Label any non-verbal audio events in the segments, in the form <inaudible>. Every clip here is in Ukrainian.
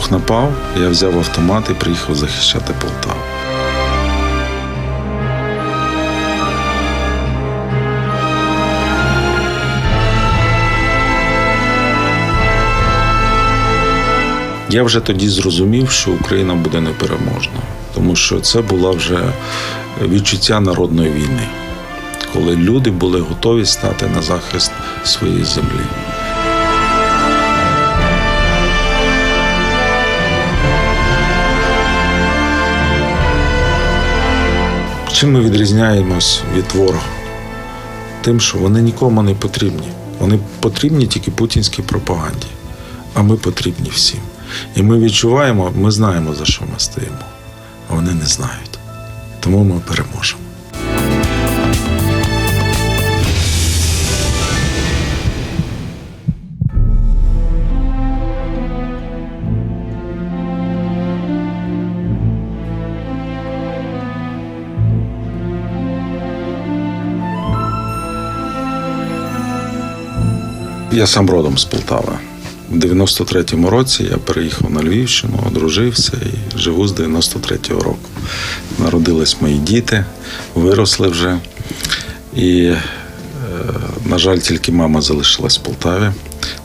Ворог напав, я взяв автомат і приїхав захищати Полтаву. Я вже тоді зрозумів, що Україна буде непереможна, тому що це була вже відчуття народної війни, коли люди були готові стати на захист своєї землі. Чим ми відрізняємось від ворога? Тим, що вони нікому не потрібні. Вони потрібні тільки путінській пропаганді, а ми потрібні всім. І ми відчуваємо, ми знаємо, за що ми стоїмо, а вони не знають. Тому ми переможемо. Я сам родом з Полтави. У 93-му році я переїхав на Львівщину, одружився і живу з 93-го року. Народились мої діти, виросли вже. І, е, на жаль, тільки мама залишилась в Полтаві.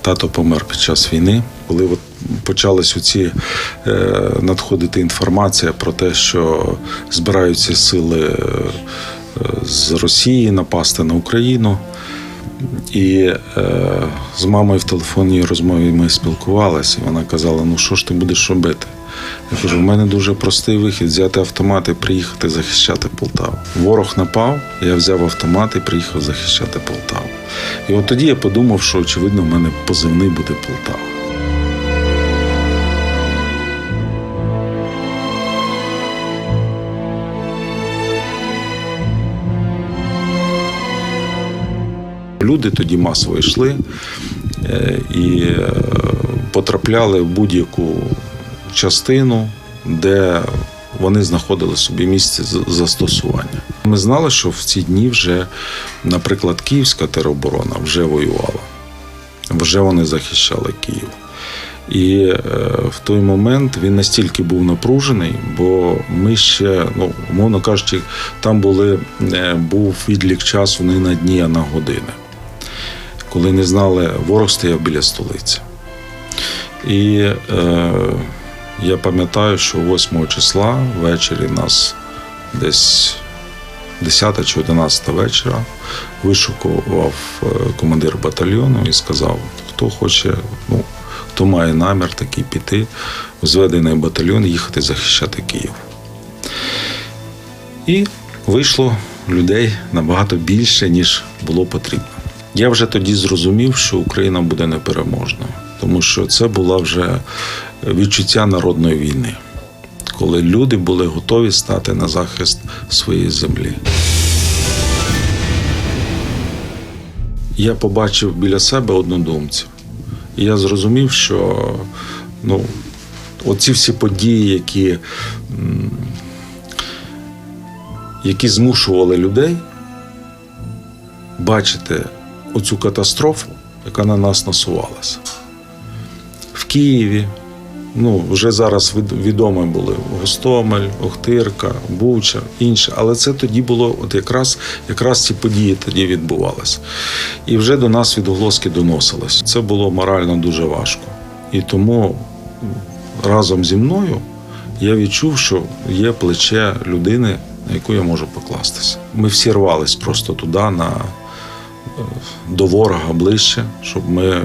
Тато помер під час війни. Коли от почалась оці е, надходити інформація про те, що збираються сили е, з Росії напасти на Україну. І е, з мамою в телефонній розмові ми спілкувалися, і вона казала: ну що ж ти будеш робити? Я кажу, в мене дуже простий вихід взяти автомат і приїхати захищати Полтаву. Ворог напав, я взяв автомат і приїхав захищати Полтаву. І от тоді я подумав, що очевидно в мене позивний буде Полтава. Люди тоді масово йшли е, і е, потрапляли в будь-яку частину, де вони знаходили собі місце застосування. Ми знали, що в ці дні вже, наприклад, Київська тероборона вже воювала, вже вони захищали Київ. І е, в той момент він настільки був напружений, бо ми ще, ну умовно кажучи, там були, був відлік часу не на дні, а на години коли не знали, ворог стояв біля столиці. І е, я пам'ятаю, що 8 числа ввечері нас десь 10 чи 11 вечора вишукував е, командир батальйону і сказав, хто хоче, ну, хто має намір такий піти в зведений батальйон їхати захищати Київ. І вийшло людей набагато більше, ніж було потрібно. Я вже тоді зрозумів, що Україна буде непереможна, тому що це була вже відчуття народної війни, коли люди були готові стати на захист своєї землі. Я побачив біля себе однодумців, і я зрозумів, що ну, оці всі події, які, які змушували людей бачити оцю катастрофу, яка на нас насувалася. В Києві, ну, вже зараз від- відомі були Гостомель, Охтирка, Буча, інше. Але це тоді було, от якраз, якраз ці події тоді відбувалися. І вже до нас відголоски доносились. Це було морально дуже важко. І тому разом зі мною я відчув, що є плече людини, на яку я можу покластися. Ми всі рвались просто туди, на, до ворога ближче, щоб ми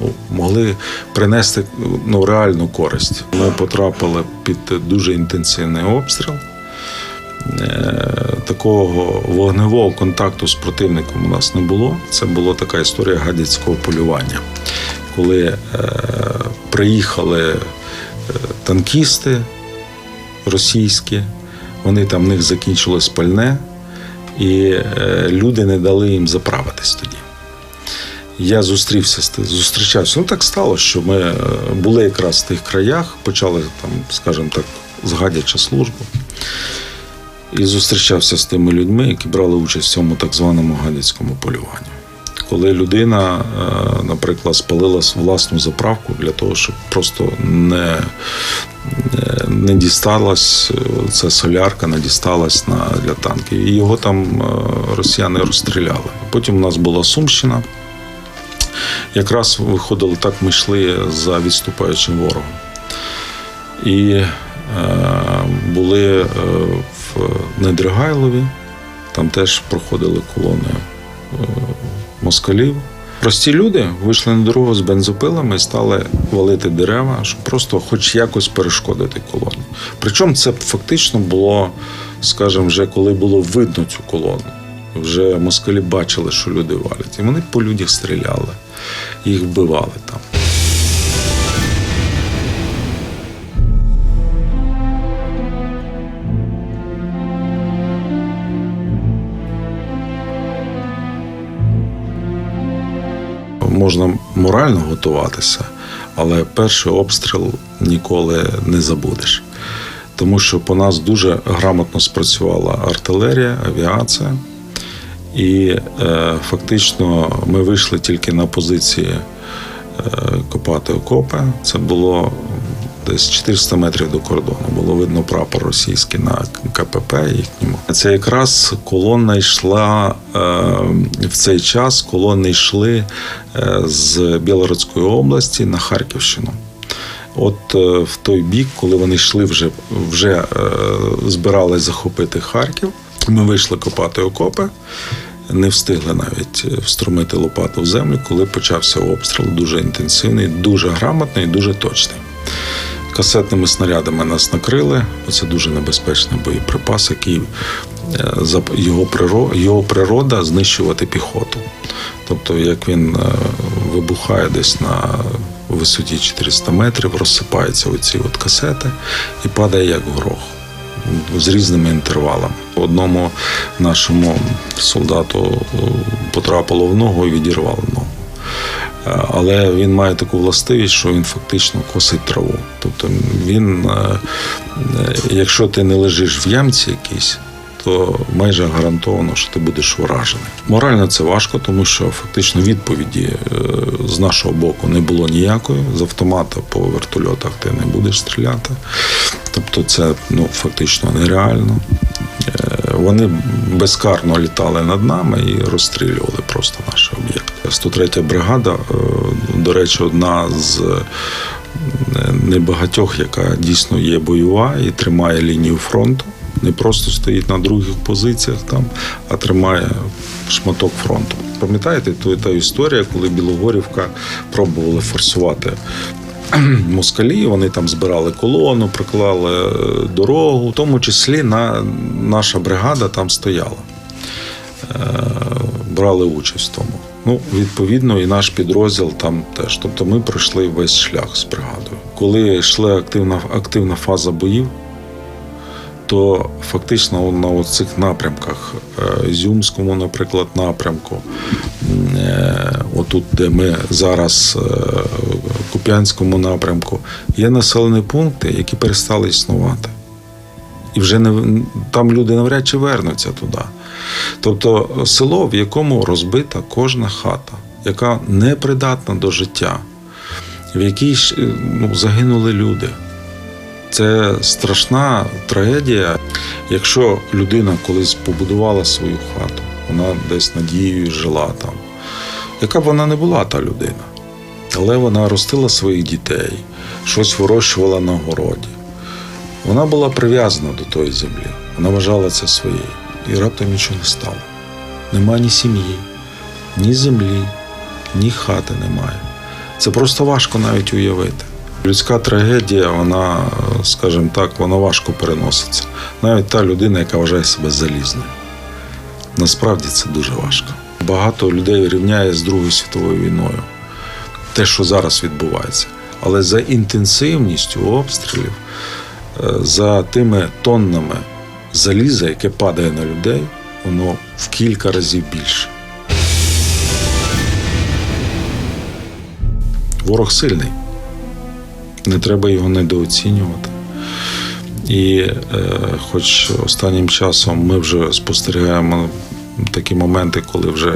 ну, могли принести ну, реальну користь. Ми потрапили під дуже інтенсивний обстріл. Е, Такого вогневого контакту з противником у нас не було. Це була така історія гадяцького полювання, коли е, приїхали е, танкісти російські, вони там в них закінчилось пальне, і е, люди не дали їм заправитись тоді. Я зустрівся зустрічався. Ну так стало, що ми е, були якраз в тих краях, почали там, скажімо так, згадячи службу. І зустрічався з тими людьми, які брали участь в цьому так званому гадяцькому полюванні. Коли людина, е, наприклад, спалила власну заправку для того, щоб просто не, е, не дісталась е, ця солярка, не дісталась на, для танків. І його там росіяни розстріляли. Потім у нас була Сумщина. Якраз виходили так, ми йшли за відступаючим ворогом. І е, були в Недригайлові, там теж проходили колони москалів. Прості люди вийшли на дорогу з бензопилами і стали валити дерева, щоб просто хоч якось перешкодити колону. Причому це фактично було, скажімо, вже коли було видно цю колону. Вже москалі бачили, що люди валять. І вони по людях стріляли, їх вбивали там. Можна морально готуватися, але перший обстріл ніколи не забудеш. Тому що по нас дуже грамотно спрацювала артилерія, авіація, і е, фактично ми вийшли тільки на позиції е, копати окопи. Це було десь 400 метрів до кордону. Було видно прапор російський на КПП їхньому. Це якраз колона йшла е, в цей час. Колони йшли е, з Білоруської області на Харківщину. От е, в той бік, коли вони йшли, вже вже збирались захопити Харків. Ми вийшли копати окопи, не встигли навіть встромити лопату в землю, коли почався обстріл дуже інтенсивний, дуже грамотний, дуже точний. Касетними снарядами нас накрили. Це дуже небезпечний боєприпас, який е, його природа, його природа знищувати піхоту. Тобто, як він е, вибухає десь на висоті 400 метрів, розсипаються оці от касети і падає як горох з різними інтервалами. Одному нашому солдату е, потрапило в ногу і відірвало ногу. Е, Але він має таку властивість, що він фактично косить траву. Тобто він, е, е, якщо ти не лежиш в ямці якійсь, то майже гарантовано, що ти будеш вражений. Морально це важко, тому що фактично відповіді з нашого боку не було ніякої. З автомата по вертольотах ти не будеш стріляти. Тобто, це ну фактично нереально. Вони безкарно літали над нами і розстрілювали просто наші об'єкти. 103 бригада, е, до речі, одна з е, небагатьох, яка дійсно є бойова і тримає лінію фронту. Не просто стоїть на других позиціях там, а тримає шматок фронту. Пам'ятаєте, то та історія, коли Білогорівка пробували форсувати <clears throat> москалі, вони там збирали колону, приклали е, дорогу, в тому числі на, наша бригада там стояла, брали участь в тому. Ну, відповідно, і наш підрозділ там теж. Тобто ми пройшли весь шлях з бригадою. Коли йшла активна, активна фаза боїв, то фактично на цих напрямках, е, Ізюмському, наприклад, напрямку, е, отут, де ми зараз, е, Куп'янському напрямку, є населені пункти, які перестали існувати. І вже не там люди навряд чи вернуться туди. Тобто село, в якому розбита кожна хата, яка не придатна до життя, в якій е, ну, загинули люди. Це страшна трагедія. Якщо людина колись побудувала свою хату, вона десь надією жила там, яка б вона не була та людина, але вона ростила своїх дітей, щось вирощувала на городі. Вона була прив'язана до тої землі, вона вважала це своєю. І раптом нічого не стало. Нема ні сім'ї, ні землі, ні хати немає. Це просто важко навіть уявити. Людська трагедія, вона, скажімо так, вона важко переноситься. Навіть та людина, яка вважає себе залізною. Насправді це дуже важко. Багато людей рівняє з Другою світовою війною. Те, що зараз відбувається. Але за інтенсивністю обстрілів, е, за тими тоннами заліза, яке падає на людей, воно в кілька разів більше. Ворог сильний. Не треба його недооцінювати. І е, хоч останнім часом ми вже спостерігаємо такі моменти, коли вже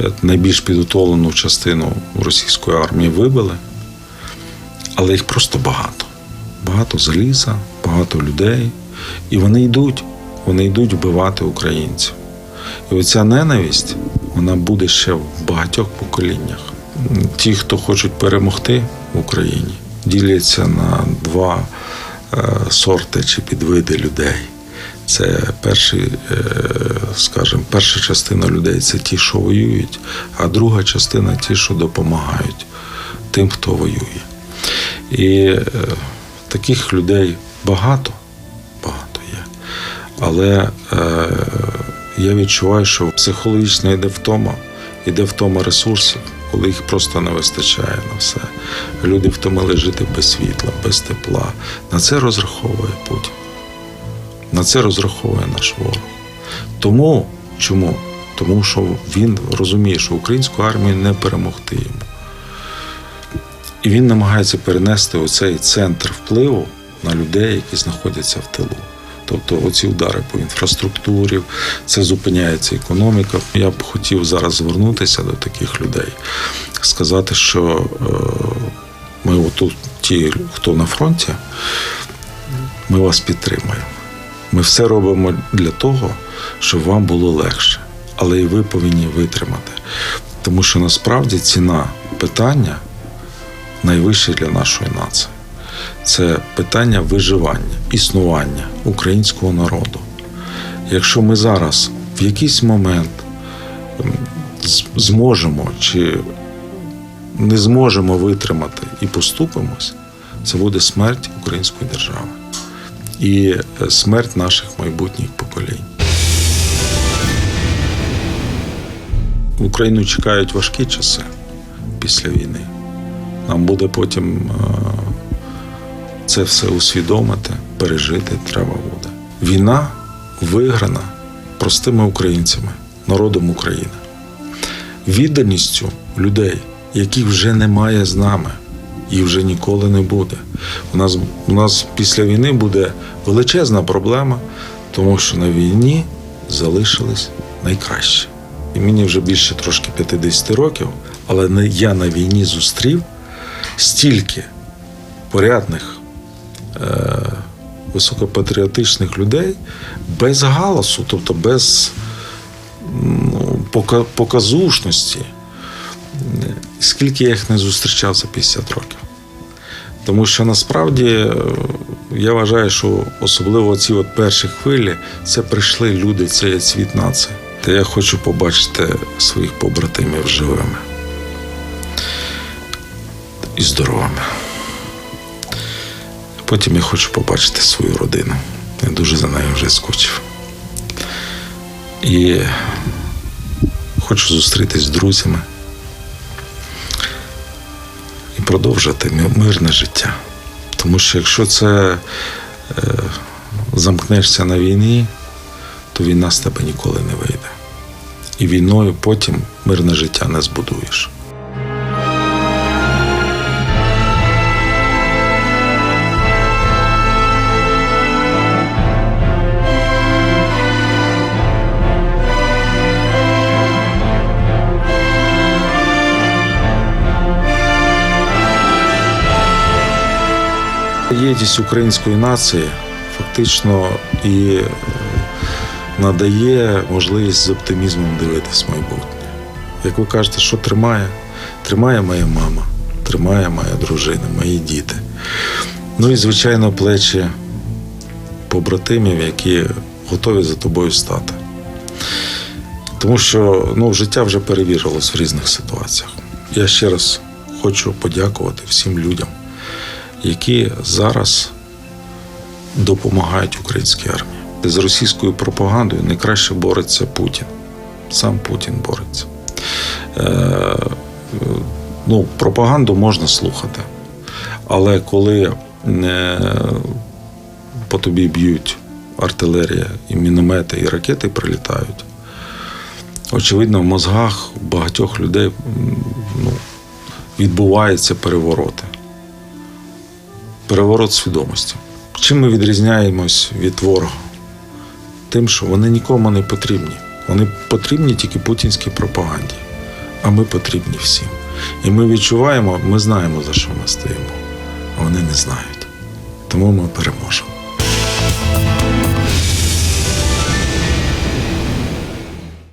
е, найбільш підготовлену частину російської армії вибили, але їх просто багато. Багато заліза, багато людей. І вони йдуть, вони йдуть вбивати українців. І оця ненависть, вона буде ще в багатьох поколіннях. Ті, хто хочуть перемогти в Україні, діляться на два е, сорти чи підвиди людей. Це перший, е, скажімо, перша частина людей це ті, що воюють, а друга частина ті, що допомагають тим, хто воює. І е, таких людей багато. Але е, я відчуваю, що психологічно йде втома, йде втома ресурсів, коли їх просто не вистачає на все. Люди втомили жити без світла, без тепла. На це розраховує Путін. На це розраховує наш ворог. Тому чому? Тому що він розуміє, що українську армію не перемогти йому. І він намагається перенести оцей центр впливу на людей, які знаходяться в тилу. Тобто оці удари по інфраструктурі, це зупиняється економіка. Я б хотів зараз звернутися до таких людей, сказати, що е, ми отут, ті, хто на фронті, ми вас підтримуємо. Ми все робимо для того, щоб вам було легше, але і ви повинні витримати. Тому що насправді ціна питання найвище для нашої нації. Це питання виживання, існування українського народу. Якщо ми зараз в якийсь момент зможемо чи не зможемо витримати і поступимось, це буде смерть української держави і е, смерть наших майбутніх поколінь. Україну чекають важкі часи після війни. Нам буде потім е, це все усвідомити, пережити треба буде. Війна виграна простими українцями, народом України, відданістю людей, яких вже немає з нами і вже ніколи не буде. У нас, у нас після війни буде величезна проблема, тому що на війні залишились найкращі. І мені вже більше трошки 50 років, але я на війні зустрів стільки порядних, високопатріотичних людей без галасу, тобто без ну, показушності. Е, Скільки я їх не зустрічав за 50 років. Тому що насправді е, я вважаю, що особливо ці от перші хвилі це прийшли люди, це є цвіт нації. Та я хочу побачити своїх побратимів живими і здоровими. Потім я хочу побачити свою родину. Я дуже за нею вже скучив. І хочу зустрітись з друзями і продовжити мирне життя. Тому що якщо це е, замкнешся на війні, то війна з тебе ніколи не вийде. І війною потім мирне життя не збудуєш. Єдність української нації фактично і е, надає можливість з оптимізмом дивитись майбутнє. Як ви кажете, що тримає? Тримає моя мама, тримає моя дружина, мої діти. Ну і, звичайно, плечі побратимів, які готові за тобою стати. Тому що ну, життя вже перевірилось в різних ситуаціях. Я ще раз хочу подякувати всім людям, які зараз допомагають українській армії. З російською пропагандою найкраще бореться Путін. Сам Путін бореться. Е, ну, пропаганду можна слухати, але коли е, по тобі б'ють артилерія, і міномети, і ракети прилітають, очевидно, в мозгах багатьох людей ну, відбуваються перевороти. Переворот свідомості. Чим ми відрізняємось від ворога? Тим, що вони нікому не потрібні. Вони потрібні тільки путінській пропаганді. а ми потрібні всім. І ми відчуваємо, ми знаємо, за що ми стоїмо, а вони не знають. Тому ми переможемо.